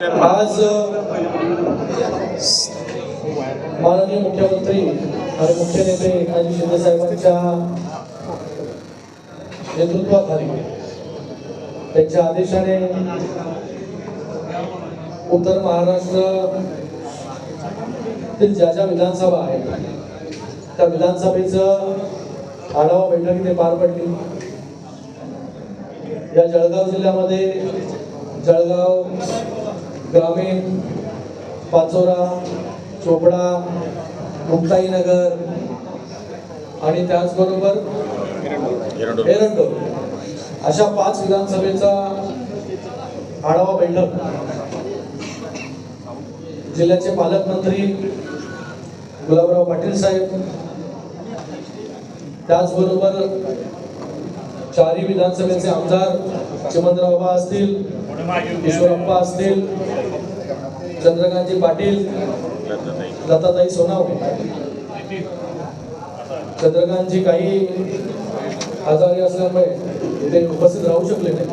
आज माननीय मुख्यमंत्री आणि मुख्य नेते एकनाथजी शिंदे साहेबांच्या नेतृत्वाखाली त्यांच्या आदेशाने उत्तर महाराष्ट्र ज्या ज्या विधानसभा आहेत त्या विधानसभेचं आढावा बैठक ते पार पडली. या जळगाव जिल्ह्यामध्ये जळगाव ग्रामीण पाचोरा चोपडा मुक्ताईनगर आणि त्याचबरोबर एरंडोल. अशा पाच विधानसभेचा आढावा बैठक. जिल्ह्याचे पालकमंत्री गुलाबराव पाटील साहेब. त्याचबरोबर चारही विधानसभेचे आमदार चिमनराव बाबा असतील. ईश्वरप्पा असतील चंद्रकांतजी पाटील लताताई सोनावणे. चंद्रकांतजी काही आजारी असल्यामुळे ते उपस्थित राहू शकले नाही.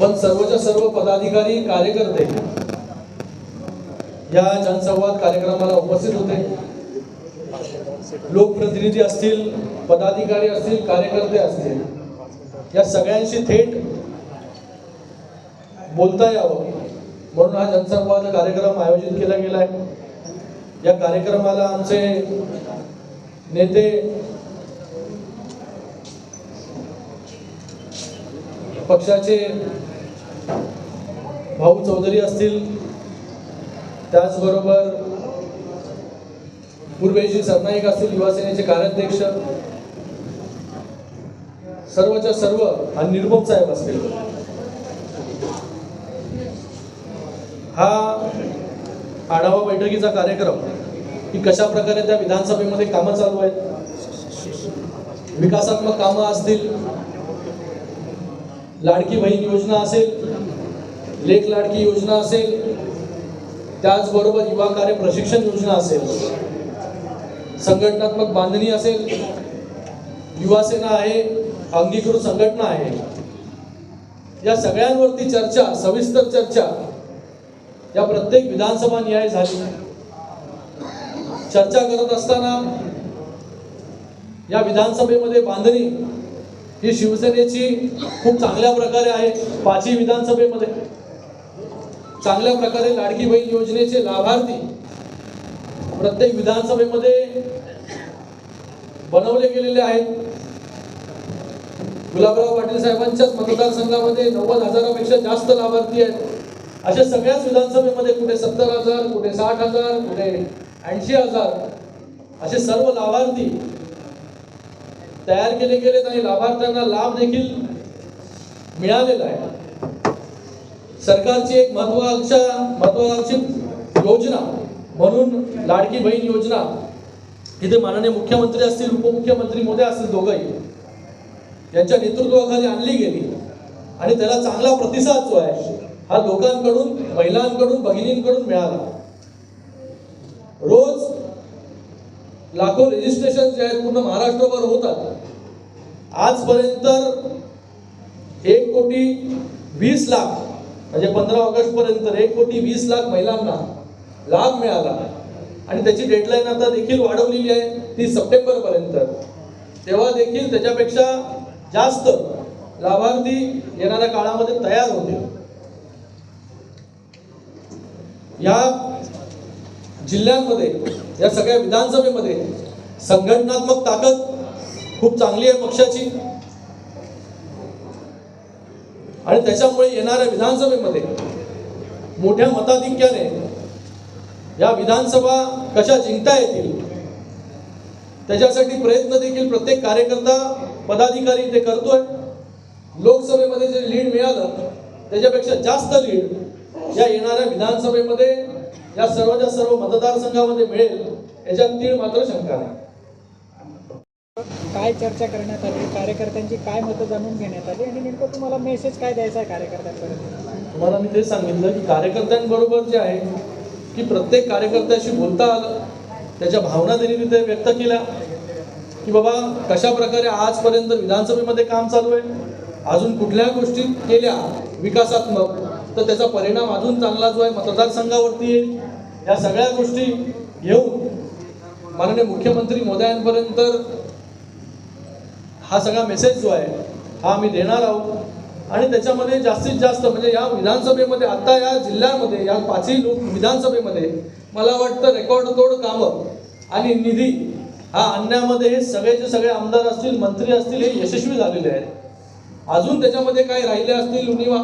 पण सर्वच्या सर्व पदाधिकारी कार्यकर्ते या जनसंवाद कार्यक्रमाला उपस्थित होते. लोकप्रतिनिधी असतील पदाधिकारी असतील कार्यकर्ते असतील या सगळ्यांशी थेट बोलता यावं. म्हणून हा जनसंवाद कार्यक्रम आयोजित केला गेला आहे या कार्यक्रमाला आमचे नेते पक्षाचे भाऊ चौधरी असतील. त्याचबरोबर पूर्वेजी सरनाईक असतील युवासेनेचे कार्याध्यक्ष. सर्वच्या सर्व आणि निर्मम साहेब असतील. हा आढावा बैठकीचा कार्यक्रम की कशा प्रकारे त्या विधानसभेमध्ये कामं चालू आहेत? विकासात्मक कामं असतील लाडकी बहीण योजना असेल लेख लाडकी योजना असेल त्याचबरोबर युवा कार्य प्रशिक्षण योजना असेल संघटनात्मक बांधणी असेल युवासेना आहे अंगीकृत संघटना आहे या सगळ्यांवरती चर्चा सविस्तर चर्चा या प्रत्येक विधानसभा न्याय झाली. चर्चा करत असताना या विधानसभेमध्ये बांधणी ही शिवसेनेची खूप चांगल्या प्रकारे आहे. पाचही विधानसभेमध्ये चांगल्या प्रकारे लाडकी बहीण योजनेचे लाभार्थी प्रत्येक विधानसभेमध्ये बनवले गेलेले आहेत. गुलाबराव पाटील साहेबांच्याच मतदारसंघामध्ये नव्वद हजारापेक्षा जास्त लाभार्थी आहेत. अशा सगळ्याच विधानसभेमध्ये कुठे सत्तर हजार कुठे साठ हजार कुठे ऐंशी हजार असे सर्व लाभार्थी तयार केले गेलेत आणि लाभार्थ्यांना लाभ देखील मिळालेला आहे. सरकारची एक महत्वाकांक्षा महत्वाकांक्षी योजना म्हणून लाडकी बहीण योजना इथे माननीय मुख्यमंत्री असतील उपमुख्यमंत्री मोदी असतील दोघंही यांच्या नेतृत्वाखाली आणली गेली. आणि त्याला चांगला प्रतिसाद जो आहे हा लोकांकडून महिलांकडून भगिनींकडून मिळाला. रोज लाखो रजिस्ट्रेशन जे आहेत पूर्ण महाराष्ट्रभर होतात. आजपर्यंत एक कोटी वीस लाख म्हणजे पंधरा ऑगस्ट पर्यंत एक कोटी वीस लाख महिलांना लाभ मिळाला. आणि त्याची डेडलाईन आता देखील वाढवलेली आहे ती सप्टेंबर पर्यंत तेव्हा देखील त्याच्यापेक्षा जास्त लाभार्थी येणाऱ्या काळामध्ये तयार होतील या जिल्ह्यांमध्ये या सगळ्या विधानसभेमध्ये संघटनात्मक ताकद खूप चांगली आहे पक्षाची. आणि त्याच्यामुळे येणाऱ्या विधानसभेमध्ये मोठ्या मताधिक्याने या विधानसभा कशा जिंकता येतील त्याच्यासाठी प्रयत्न देखील प्रत्येक कार्यकर्ता पदाधिकारी ते करतोय. लोकसभेमध्ये जे लीड मिळालं त्याच्यापेक्षा जास्त लीड या येणाऱ्या विधानसभेमध्ये या सर्वच्या सर्व मतदारसंघामध्ये मिळेल याच्यात तीळ मात्र शंका नाही. काय चर्चा करण्यात आली? कार्यकर्त्यांची काय मतं जाणून घेण्यात आली? आणि नेमकं तुम्हाला मेसेज काय द्यायचा आहे कार्यकर्त्यांपर्यंत? तुम्हाला मी ते सांगितलं की कार्यकर्त्यांबरोबर जे आहे की प्रत्येक कार्यकर्त्याशी बोलता आलं त्याच्या भावना त्यांनी तिथे व्यक्त केल्या की बाबा कशा प्रकारे आजपर्यंत विधानसभेमध्ये काम चालू आहे? अजून कुठल्या गोष्टी केल्या विकासात्मक? तर त्याचा परिणाम अजून चांगला जो आहे मतदारसंघावरती येईल. या सगळ्या गोष्टी घेऊन माननीय मुख्यमंत्री मोदयांपर्यंत हा सगळा मेसेज जो आहे हा आम्ही देणार आहोत. आणि त्याच्यामध्ये जास्तीत जास्त म्हणजे या विधानसभेमध्ये आत्ता या जिल्ह्यामध्ये या पाचही लोक विधानसभेमध्ये मला वाटतं रेकॉर्ड तोड कामं आणि निधी हा आणण्यामध्ये हे सगळेचे सगळे आमदार असतील मंत्री असतील हे यशस्वी झालेले आहेत. अजून त्याच्यामध्ये काही राहिले असतील उणीवा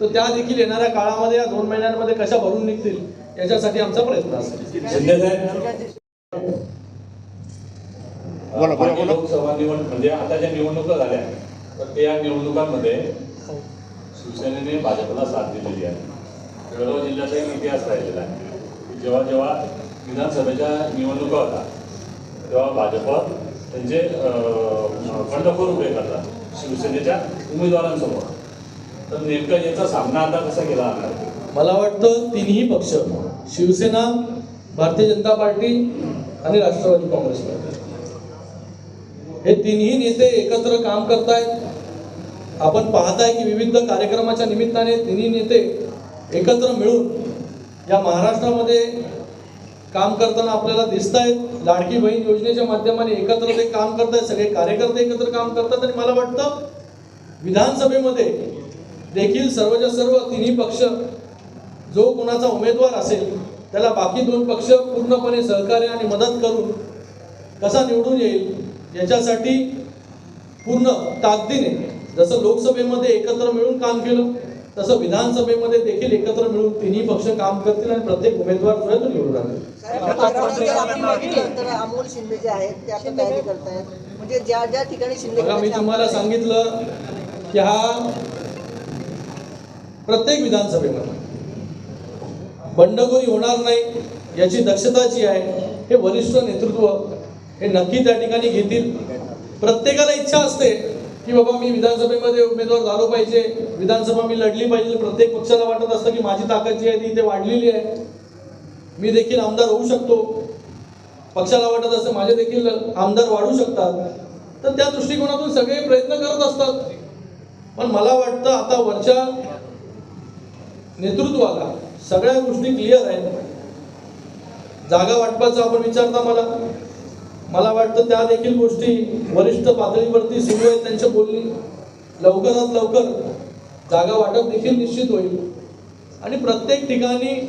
तर त्या देखील येणाऱ्या काळामध्ये या दोन महिन्यांमध्ये कशा भरून निघतील याच्यासाठी आमचा प्रयत्न असेल. लोकसभा निवड म्हणजे आता ज्या निवडणुका झाल्या तर त्या निवडणुकांमध्ये शिवसेनेने भाजपला साथ दिलेली आहे. जळगाव जिल्ह्याचा एक इतिहास राहिलेला आहे. जेव्हा जेव्हा विधानसभेच्या निवडणुका होता तेव्हा भाजप त्यांचे बंडखोर उभे करतात शिवसेनेच्या उमेदवारांसमोर. तर नेमका याचा सामना आता कसा केला मला वाटतं तिन्ही पक्ष शिवसेना भारतीय जनता पार्टी आणि राष्ट्रवादी काँग्रेस पार्टी. हे तिन्ही नेते एकत्र काम करतायत. आपण पाहताय की विविध कार्यक्रमाच्या निमित्ताने तिन्ही नेते एकत्र मिळून या महाराष्ट्रामध्ये काम करताना आपल्याला दिसत आहेत लाडकी बहीण योजनेच्या माध्यमाने एकत्र ते काम करतायत. सगळे कार्यकर्ते एकत्र काम करतात आणि मला वाटतं विधानसभेमध्ये देखील सर्वच्या सर्व तिन्ही पक्ष जो कोणाचा उमेदवार असेल त्याला बाकी दोन पक्ष पूर्णपणे सहकार्य आणि मदत करून कसा निवडून येईल याच्यासाठी पूर्ण ताकदीने जसं लोकसभेमध्ये एकत्र मिळून काम केलं तसं विधानसभेमध्ये देखील एकत्र मिळून तिन्ही पक्ष काम करतील आणि प्रत्येक उमेदवार जो आहे तो निवडून आणेल म्हणजे ज्या ज्या मी तुम्हाला सांगितलं की हा प्रत्येक विधानसभेमध्ये. बंडखोरी होणार नाही याची दक्षता जी आहे हे वरिष्ठ नेतृत्व हे नक्की त्या ठिकाणी घेतील. प्रत्येकाला इच्छा असते की बाबा मी विधानसभेमध्ये उमेदवार झालो पाहिजे विधानसभा मी लढली पाहिजे. प्रत्येक पक्षाला वाटत असतं की माझी ताकद जी आहे ती इथे वाढलेली आहे. मी देखील आमदार होऊ शकतो. पक्षाला वाटत असतं माझे देखील आमदार वाढू शकतात. तर त्या दृष्टिकोनातून सगळे प्रयत्न करत असतात. पण मला वाटतं आता वरच्या नेतृत्वाला सगळ्या गोष्टी क्लिअर आहेत. जागा वाटपाचा आपण विचारता मला? मला वाटतं त्या देखील गोष्टी वरिष्ठ पातळीवरती सुरू आहेत त्यांच्या बोलणी. लवकरात लवकर जागा वाटप देखील निश्चित होईल. आणि प्रत्येक ठिकाणी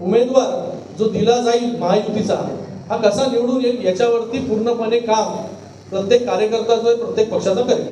उमेदवार जो दिला जाईल महायुतीचा हा कसा निवडून येईल याच्यावरती पूर्णपणे काम प्रत्येक कार्यकर्ता जो आहे प्रत्येक पक्षाचा करेल.